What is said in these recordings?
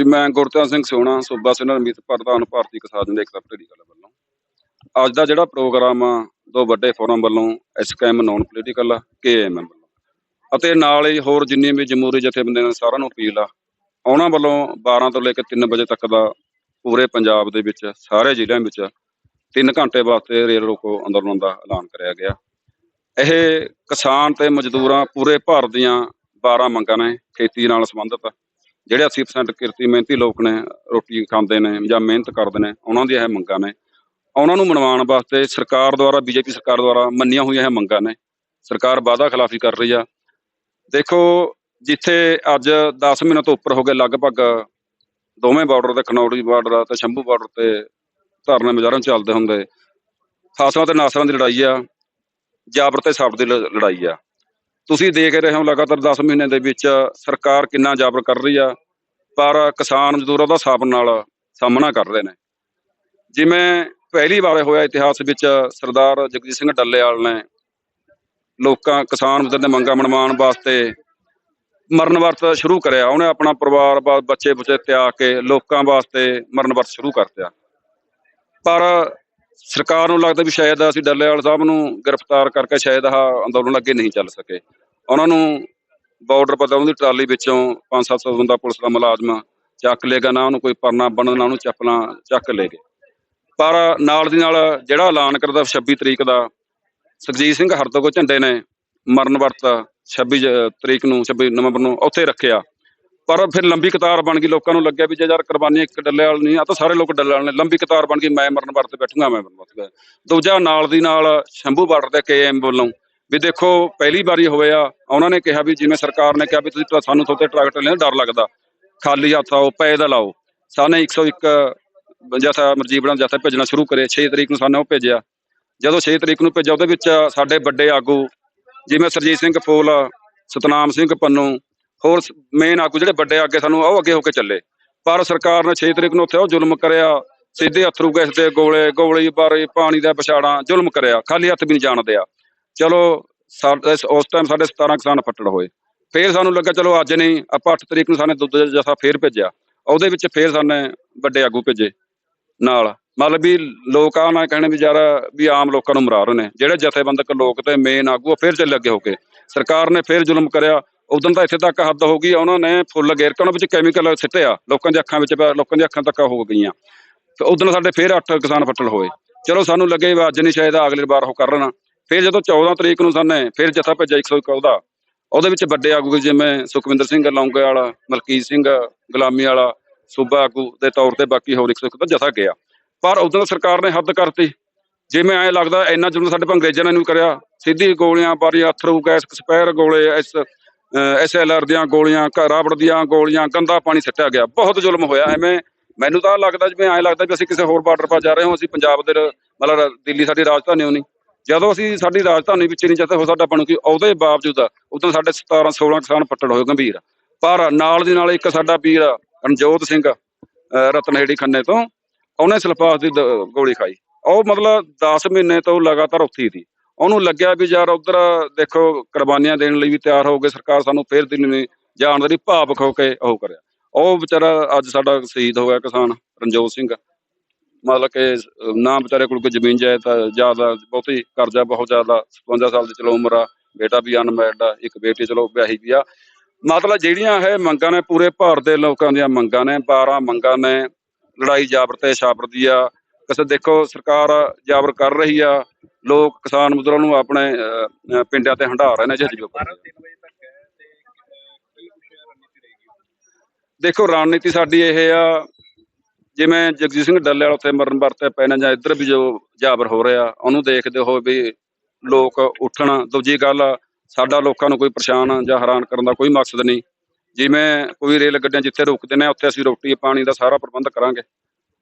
ਜੀ, ਮੈਂ ਗੁਰਤੇਜ ਸਿੰਘ ਸੋਣਾ ਸੂਬਾ ਸੀਨੀਅਰ ਮੀਤ ਪ੍ਰਧਾਨ ਭਾਰਤੀ ਕਿਸਾਨ ਜਨ ਏਕਤਾ ਭਟੇੜੀ ਕਲਾ ਵੱਲੋਂ। ਅੱਜ ਦਾ ਜਿਹੜਾ ਪ੍ਰੋਗਰਾਮ ਆ, ਦੋ ਵੱਡੇ ਫੋਰਮ ਵੱਲੋਂ ਐਸਕੇਐਮ ਨਾਨ ਪੋਲੀਟੀਕਲ ਕੇਐਮਐਮ ਵੱਲੋਂ। ਅਤੇ ਨਾਲ ਹੀ ਹੋਰ ਜਿੰਨੇ ਵੀ ਜਮਹੂਰੀ ਜਥੇਬੰਦੀਆਂ ਨੇ ਸਾਰਿਆਂ ਨੂੰ ਅਪੀਲ ਆ, ਉਹਨਾਂ ਵੱਲੋਂ 12 ਤੋਂ ਲੈ ਕੇ 3 ਵਜੇ ਤੱਕ ਦਾ ਪੂਰੇ ਪੰਜਾਬ ਦੇ ਵਿੱਚ, ਸਾਰੇ ਜ਼ਿਲ੍ਹਿਆਂ ਵਿੱਚ 3 ਘੰਟੇ ਵਾਸਤੇ ਰੇਲ ਰੋਕੋ ਅੰਦੋਲਨ ਦਾ ਐਲਾਨ ਕਰਿਆ ਗਿਆ। ਇਹ ਕਿਸਾਨ ਤੇ ਮਜ਼ਦੂਰਾਂ ਪੂਰੇ ਭਾਰਤ ਦੀਆਂ 12 ਮੰਗਾਂ ਨੇ ਖੇਤੀ ਨਾਲ ਸੰਬੰਧਿਤ। ਜਿਹੜੇ 80% ਕਿਰਤੀ ਮਿਹਨਤੀ ਲੋਕ ਨੇ, ਰੋਟੀ ਖਾਂਦੇ ਨੇ ਜਾਂ ਮਿਹਨਤ ਕਰਦੇ ਨੇ, ਉਹਨਾਂ ਦੀਆਂ ਇਹ ਮੰਗਾਂ ਨੇ। ਉਹਨਾਂ ਨੂੰ ਮਨਵਾਉਣ ਵਾਸਤੇ ਸਰਕਾਰ ਦੁਆਰਾ, ਬੀਜੇਪੀ ਸਰਕਾਰ ਦੁਆਰਾ ਮੰਨੀਆਂ ਹੋਈਆਂ ਇਹ ਮੰਗਾਂ ਨੇ। ਸਰਕਾਰ ਵਾਅਦਾ ਖਿਲਾਫੀ ਕਰ ਰਹੀ ਆ। ਦੇਖੋ, ਜਿੱਥੇ ਅੱਜ 10 ਮਹੀਨੇ ਤੋਂ ਉੱਪਰ ਹੋ ਗਏ, ਲਗਭਗ ਦੋਵੇਂ ਬਾਰਡਰ ਤੇ, ਖਨੌਰੀ ਬਾਰਡਰ ਤੇ ਸ਼ੰਭੂ ਬਾਰਡਰ ਤੇ ਧਰਨੇ ਮੁਜ਼ਾਹਰੇ ਚੱਲਦੇ ਹੁੰਦੇ। ਫਾਸਲਾਂ ਤੇ ਨਾਸਰਾਂ ਦੀ ਲੜਾਈ ਆ, ਜਾਬਰ ਤੇ ਸਾਬਰ ਦੀ ਲ- ਲੜਾਈ ਆ। ਤੁਸੀਂ ਦੇਖ ਰਹੇ ਹੋ ਲਗਾਤਾਰ 10 ਮਹੀਨੇ ਦੇ ਵਿੱਚ ਸਰਕਾਰ ਕਿੰਨਾ ਜਾਬਰ ਕਰ ਰਹੀ ਆ, ਪਰ ਕਿਸਾਨ ਮਜ਼ਦੂਰ ਉਹਦਾ ਸਾਬਰ ਨਾਲ ਸਾਹਮਣਾ ਕਰ ਰਹੇ ਨੇ। ਜਿਵੇਂ ਪਹਿਲੀ ਵਾਰ ਹੋਇਆ ਇਤਿਹਾਸ ਵਿੱਚ ਸਰਦਾਰ ਜਗਜੀਤ ਸਿੰਘ ਡੱਲੇਵਾਲ ਨੇ ਲੋਕਾਂ, ਕਿਸਾਨ ਮਜ਼ਦੂਰ ਦੇ ਮੰਗਾਂ ਮਨਵਾਉਣ ਵਾਸਤੇ ਮਰਨ ਵਰਤ ਸ਼ੁਰੂ ਕਰਿਆ। ਉਹਨੇ ਆਪਣਾ ਪਰਿਵਾਰ ਬੱਚੇ ਬੁੱਚੇ ਤਿਆਗ ਕੇ ਲੋਕਾਂ ਵਾਸਤੇ ਮਰਨ ਵਰਤ ਸ਼ੁਰੂ ਕਰਤਿਆ ਪਰ ਸਰਕਾਰ ਨੂੰ ਲੱਗਦਾ ਵੀ ਸ਼ਾਇਦ ਅਸੀਂ ਡੱਲੇਵਾਲ ਸਾਹਿਬ ਨੂੰ ਗ੍ਰਿਫਤਾਰ ਕਰਕੇ ਸ਼ਾਇਦ ਆਹ ਅੰਦੋਲਨ ਅੱਗੇ ਨਹੀਂ ਚੱਲ ਸਕੇ। ਉਹਨਾਂ ਨੂੰ ਬਾਰਡਰ ਪਤਾ ਉਹਦੀ ਟਰਾਲੀ ਵਿੱਚੋਂ 5-700 ਬੰਦਾ ਪੁਲਿਸ ਦਾ ਮੁਲਾਜ਼ਮ ਚੱਕ ਲੇਗਾ ਨਾ ਉਹਨੂੰ ਕੋਈ ਪਰਨਾ ਬਣਨ ਨਾ ਉਹਨੂੰ ਚੱਪਲਾਂ ਚੱਕ ਲੇਗੇ ਪਰ ਨਾਲ ਦੀ ਨਾਲ ਜਿਹੜਾ ਐਲਾਨ ਕਰਦਾ 26 ਤਰੀਕ ਦਾ, ਸੁਖਜੀਤ ਸਿੰਘ ਹਰਦੋਗੋ ਝੰਡੇ ਨੇ ਮਰਨ ਵਰਤ 26 ਤਰੀਕ ਨੂੰ 26 ਨਵੰਬਰ ਨੂੰ ਉੱਥੇ ਰੱਖਿਆ। ਪਰ ਫਿਰ ਲੰਬੀ ਕਤਾਰ ਬਣ ਗਈ, ਲੋਕਾਂ ਨੂੰ ਲੱਗਿਆ ਵੀ ਜੇ ਯਾਰ ਕੁਰਬਾਨੀ ਇੱਕ ਡੱਲੇ ਵਾਲ ਨਹੀਂ ਆ ਤਾਂ ਸਾਰੇ ਲੋਕ ਡੱਲੇ ਵਾਲ ਨੇ, ਲੰਬੀ ਕਤਾਰ ਬਣ ਗਈ, ਮੈਂ ਮਰਨ ਵਰਤ ਬੈਠੂਗਾ, ਮੈਂ ਮਰਨ ਵਰਤ ਦੂਜਾ ਨਾਲ ਦੀ ਨਾਲ ਸ਼ੰਭੂ ਬਾਰਡਰ ਤੇ ਕੇਐਮ ਵੱਲੋਂ ਵੀ ਦੇਖੋ, ਪਹਿਲੀ ਵਾਰੀ ਹੋਇਆ, ਉਹਨਾਂ ਨੇ ਕਿਹਾ ਵੀ ਜਿਵੇਂ ਸਰਕਾਰ ਨੇ ਕਿਹਾ ਵੀ ਤੁਸੀਂ ਸਾਨੂੰ ਤੁਹਾਡੇ ਟਰੈਕਟਰ ਲੈਣ ਡਰ ਲੱਗਦਾ, ਖਾਲੀ ਹੱਥ ਆਓ ਪੈਦਲ ਆਓ ਸਾਨੇ 101 ਜਥਾ ਮਰਜੀਬ ਨਾਲ ਜਥਾ ਭੇਜਣਾ ਸ਼ੁਰੂ ਕਰੇ 6 ਤਰੀਕ ਨੂੰ ਸਾਨੇ ਉਹ ਭੇਜਿਆ। ਜਦੋਂ 6 ਤਰੀਕ ਨੂੰ ਭੇਜਿਆ, ਉਹਦੇ ਵਿੱਚ ਸਾਡੇ ਵੱਡੇ ਆਗੂ ਜਿਵੇਂ ਸਰਜੀਤ ਸਿੰਘ ਫੋਲ, ਸਤਨਾਮ ਸਿੰਘ ਪੰਨੂ ਹੋਰ ਮੇਨ ਆਗੂ ਜਿਹੜੇ ਵੱਡੇ ਅੱਗੇ ਸਾਨੂੰ ਉਹ ਅੱਗੇ ਹੋ ਕੇ ਚੱਲੇ। ਪਰ ਸਰਕਾਰ ਨੇ 6 ਤਰੀਕ ਨੂੰ ਉੱਥੇ ਉਹ ਜ਼ੁਲਮ ਕਰਿਆ। ਸਿੱਧੇ ਅਥਰੂ ਗੈਸ ਦੇ ਗੋਲੇ, ਗੋਲੀ ਬਾਰੇ ਪਾਣੀ ਦਾ ਪਛਾੜਾ ਜ਼ੁਲਮ ਕਰਿਆ। ਖਾਲੀ ਹੱਥ ਵੀ ਨਹੀਂ ਜਾਣਦੇ ਆ। ਚਲੋ ਉਸ ਟਾਈਮ ਸਾਡੇ 17 ਕਿਸਾਨ ਫੱਟੜ ਹੋਏ। ਫੇਰ ਸਾਨੂੰ ਲੱਗਾ, ਚਲੋ ਅੱਜ ਨਹੀਂ, ਆਪਾਂ 8 ਤਰੀਕ ਨੂੰ ਸਾਨੂੰ ਦੁੱਧ ਦਾ ਜਥਾ ਫੇਰ ਭੇਜਿਆ। ਉਹਦੇ ਵਿੱਚ ਫੇਰ ਸਾਨੇ ਵੱਡੇ ਆਗੂ ਭੇਜੇ ਨਾਲ। ਮਤਲਬ ਵੀ ਲੋਕ ਆ ਨਾ ਕਹਿਣੇ ਵੀ ਯਾਰ ਵੀ ਆਮ ਲੋਕਾਂ ਨੂੰ ਮਰਾ ਰਹੇ ਨੇ। ਜਿਹੜੇ ਜਥੇਬੰਦਕ ਲੋਕ ਤੇ ਮੇਨ ਆਗੂ ਉਹ ਫੇਰ ਚੱਲੇ ਅੱਗੇ ਹੋ ਕੇ। ਸਰਕਾਰ ਨੇ ਫੇਰ ਜ਼ੁਲਮ ਕਰਿਆ। ਉਦੋਂ ਤਾਂ ਇੱਥੇ ਤੱਕ ਹੱਦ ਹੋ ਗਈ ਉਹਨਾਂ ਨੇ ਫੁੱਲ ਗੇਰ ਕੇ ਉਹਨਾਂ ਵਿੱਚ ਕੈਮੀਕਲ ਸਿੱਟਿਆ ਲੋਕਾਂ ਦੀਆਂ ਅੱਖਾਂ ਵਿੱਚ ਪਿਆ, ਲੋਕਾਂ ਦੀਆਂ ਅੱਖਾਂ ਤੱਕ ਹੋ ਗਈਆਂ। ਤੇ ਉਦੋਂ ਸਾਡੇ ਫੇਰ 8 ਕਿਸਾਨ ਫੱਟੜ ਹੋਏ। ਚਲੋ ਸਾਨੂੰ ਲੱਗੇ ਵੀ ਅੱਜ ਨਹੀਂ ਸ਼ਾਇਦ ਅਗਲੀ ਵਾਰ ਉਹ ਕਰ ਲੈਣਾ ਫਿਰ ਜਦੋਂ 14 ਤਰੀਕ ਨੂੰ ਸਾਨੇ ਫਿਰ ਜਥਾ ਭੇਜਿਆ 101 ਉਹਦਾ ਉਹਦੇ ਵਿੱਚ ਵੱਡੇ ਆਗੂ ਜਿਵੇਂ ਸੁਖਵਿੰਦਰ ਸਿੰਘ ਲੌਂਗੇ ਵਾਲਾ ਮਲਕੀਤ ਸਿੰਘ ਗੁਲਾਮੀ ਵਾਲਾ ਸੂਬਾ ਆਗੂ ਦੇ ਤੌਰ ਤੇ ਬਾਕੀ ਹੋਰ 101 ਦਾ ਜਥਾ ਗਿਆ। ਪਰ ਉਦੋਂ ਸਰਕਾਰ ਨੇ ਹੱਦ ਕਰਤੀ। ਜਿਵੇਂ ਐਂ ਲੱਗਦਾ ਇੰਨਾ ਜ਼ੁਲਮ ਸਾਡੇ ਪਾ ਅੰਗਰੇਜ਼ਾਂ ਨੇ ਨਹੀਂ ਕਰਿਆ। ਸਿੱਧੀ ਗੋਲੀਆਂ ਬਾਰੀ ਅਥਰੂ ਗੈਸ ਸਪੈਰ ਗੋਲੇ ਇਸ ਐਸਐਲਆਰ ਦੀਆਂ ਗੋਲੀਆਂ, ਘ- ਰਾਬੜ ਦੀਆਂ ਗੋਲੀਆਂ, ਗੰਦਾ ਪਾਣੀ ਸਿੱਟਿਆ ਗਿਆ। ਬਹੁਤ ਜ਼ੁਲਮ ਹੋਇਆ ਐਵੇਂ। ਮੈਨੂੰ ਤਾਂ ਲੱਗਦਾ ਜਿਵੇਂ ਐਂ ਲੱਗਦਾ ਵੀ ਅਸੀਂ ਕਿਸੇ ਹੋਰ ਬਾਰਡਰ 'ਪਾ ਜਾ ਰਹੇ ਹਾਂ, ਅਸੀਂ ਪੰਜਾਬ ਦੇ ਮਤਲਬ ਦਿੱਲੀ ਸਾਡੀ ਰਾਜਧਾਨੀ ਹੋਣੀ। ਜਦੋਂ ਅਸੀਂ ਸਾਡੀ ਰਾਜਧਾਨੀ ਵਿੱਚ ਨਹੀਂ ਚਾਹਤੇ ਹੋ ਸਾਡਾ ਕਿ ਉਹਦੇ ਬਾਵਜੂਦ ਉਦੋਂ ਸਾਡੇ 17 16 ਕਿਸਾਨ ਪੱਟੜ ਹੋਏ ਗੰਭੀਰ। ਪਰ ਨਾਲ ਦੀ ਨਾਲ ਇੱਕ ਸਾਡਾ ਵੀਰ, ਰਣਜੋਤ ਸਿੰਘ, ਅਹ ਰਤਨਹੇੜੀ ਖੰਨੇ ਤੋਂ, ਉਹਨੇ ਸਲਫਾਸ ਦੀ ਗੋਲੀ ਖਾਈ। ਉਹ ਮਤਲਬ 10 ਮਹੀਨੇ ਤੋਂ ਲਗਾਤਾਰ ਉੱਥੇ ਸੀ। ਉਹਨੂੰ ਲੱਗਿਆ ਵੀ ਯਾਰ ਉਧਰ ਦੇਖੋ ਕੁਰਬਾਨੀਆਂ ਦੇਣ ਲਈ ਵੀ ਤਿਆਰ ਹੋ ਗਏ, ਸਰਕਾਰ ਸਾਨੂੰ ਫੇਰ ਦਿਨ ਨਹੀਂ ਜਾਣ ਦੀ ਭਾਵਕ ਹੋ ਕੇ ਉਹ ਕਰਿਆ। ਉਹ ਵਿਚਾਰਾ ਅੱਜ ਸਾਡਾ ਸ਼ਹੀਦ ਹੋ ਗਿਆ ਕਿਸਾਨ ਰਣਜੋਤ ਸਿੰਘ। ਮਤਲਬ ਕਿ ਨਾ ਵਿਚਾਰੇ ਕੋਲ ਕੋਈ ਜ਼ਮੀਨ ਜਾਇਦਾਦ ਜ਼ਿਆਦਾ ਬਹੁਤੀ ਕਰਜ਼ਾ ਬਹੁਤ ਜ਼ਿਆਦਾ 55 ਸਾਲ ਦੀ ਚਲੋ ਉਮਰ ਆ, ਬੇਟਾ ਵੀ ਅਨਮੈਰਡ ਆ, ਇੱਕ ਬੇਟੀ ਚਲੋ ਵਿਆਹੀ ਵੀ ਆ। ਮਤਲਬ ਜਿਹੜੀਆਂ ਇਹ ਮੰਗਾਂ ਨੇ ਪੂਰੇ ਭਾਰਤ ਦੇ ਲੋਕਾਂ ਦੀਆਂ ਮੰਗਾਂ ਨੇ 12 ਮੰਗਾਂ ਨੇ, ਲੜਾਈ ਜਾਬਰ ਤੇ ਛਾਬਰ ਦੀ ਆ। ਕਿਸੇ ਦੇਖੋ ਸਰਕਾਰ ਜਾਬਰ ਕਰ ਰਹੀ ਆ ਲੋਕ ਕਿਸਾਨ ਮਜ਼ਦੂਰਾਂ ਨੂੰ ਆਪਣੇ ਪਿੰਡਾਂ ਤੇ ਹੰਢਾ ਰਹੇ ਨੇ ਜਹਜੋ 12 3 ਵਜੇ ਤੱਕ ਹੈ ਤੇ ਅਹ, ਕੀ ਕੁਛ ਰਣਨੀਤੀ ਰਹੇਗੀ ਦੇਖੋ ਰਣਨੀਤੀ ਸਾਡੀ ਇਹ ਆ ਜਿਵੇਂ ਜਗਜੀਤ ਸਿੰਘ ਡੱਲੇ ਵਾਲਾ ਉੱਥੇ ਮਰਨ ਵਰਤੇ ਪਏ ਨੇ ਜਾਂ ਇੱਧਰ ਵੀ ਜੋ ਜਾਬਰ ਹੋ ਰਿਹਾ ਉਹਨੂੰ ਦੇਖਦੇ ਹੋ ਵੀ ਲੋਕ ਉੱਠਣ। ਦੂਜੀ ਗੱਲ ਸਾਡਾ ਲੋਕਾਂ ਨੂੰ ਕੋਈ ਪਰੇਸ਼ਾਨ ਜਾਂ ਹੈਰਾਨ ਕਰਨ ਦਾ ਕੋਈ ਮਕਸਦ ਨਹੀਂ। ਜਿਵੇਂ ਕੋਈ ਰੇਲ ਗੱਡੀਆਂ ਜਿੱਥੇ ਰੁਕਦੇ ਨੇ ਉੱਥੇ ਅਸੀਂ ਰੋਟੀ ਪਾਣੀ ਦਾ ਸਾਰਾ ਪ੍ਰਬੰਧ ਕਰਾਂਗੇ।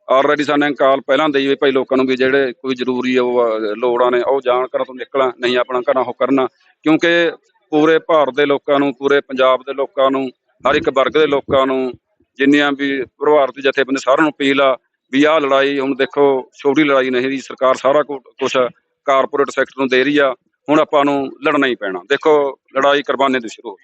ਆਲਰੇਡੀ ਸਾਨੂੰ ਕਾਲ ਪਹਿਲਾਂ ਦੇਈ ਵੀ ਭਾਈ ਲੋਕਾਂ ਨੂੰ ਵੀ ਜਿਹੜੇ ਕੋਈ ਜ਼ਰੂਰੀ ਉਹ ਲੋੜਾਂ ਨੇ, ਉਹ ਜਾਣ ਘਰਾਂ ਤੋਂ ਨਿਕਲਾਂ, ਨਹੀਂ ਆਪਣਾ ਘਰਾਂ ਉਹ ਕਰਨਾ। ਕਿਉਂਕਿ ਪੂਰੇ ਭਾਰਤ ਦੇ ਲੋਕਾਂ ਨੂੰ, ਪੂਰੇ ਪੰਜਾਬ ਦੇ ਲੋਕਾਂ ਨੂੰ, ਹਰ ਇੱਕ ਵਰਗ ਦੇ ਲੋਕਾਂ ਨੂੰ, ਜਿੰਨੀਆਂ ਵੀ ਪ੍ਰਭਾਵਿਤ ਜਥੇਬੰਦੀ ਸਾਰਿਆਂ ਨੂੰ ਅਪੀਲ ਆ ਵੀ ਆਹ ਲੜਾਈ, ਹੁਣ ਦੇਖੋ, ਛੋਟੀ ਲੜਾਈ ਨਹੀਂ ਦੀ ਸਰਕਾਰ ਸਾਰਾ ਕੁਝ ਕਾਰਪੋਰੇਟ ਸੈਕਟਰ ਨੂੰ ਦੇ ਰਹੀ ਆ, ਹੁਣ ਆਪਾਂ ਨੂੰ ਲੜਨਾ ਹੀ ਪੈਣਾ। ਦੇਖੋ, ਲੜਾਈ ਕੁਰਬਾਨੀ ਦੀ ਸ਼ੁਰੂ ਹੋ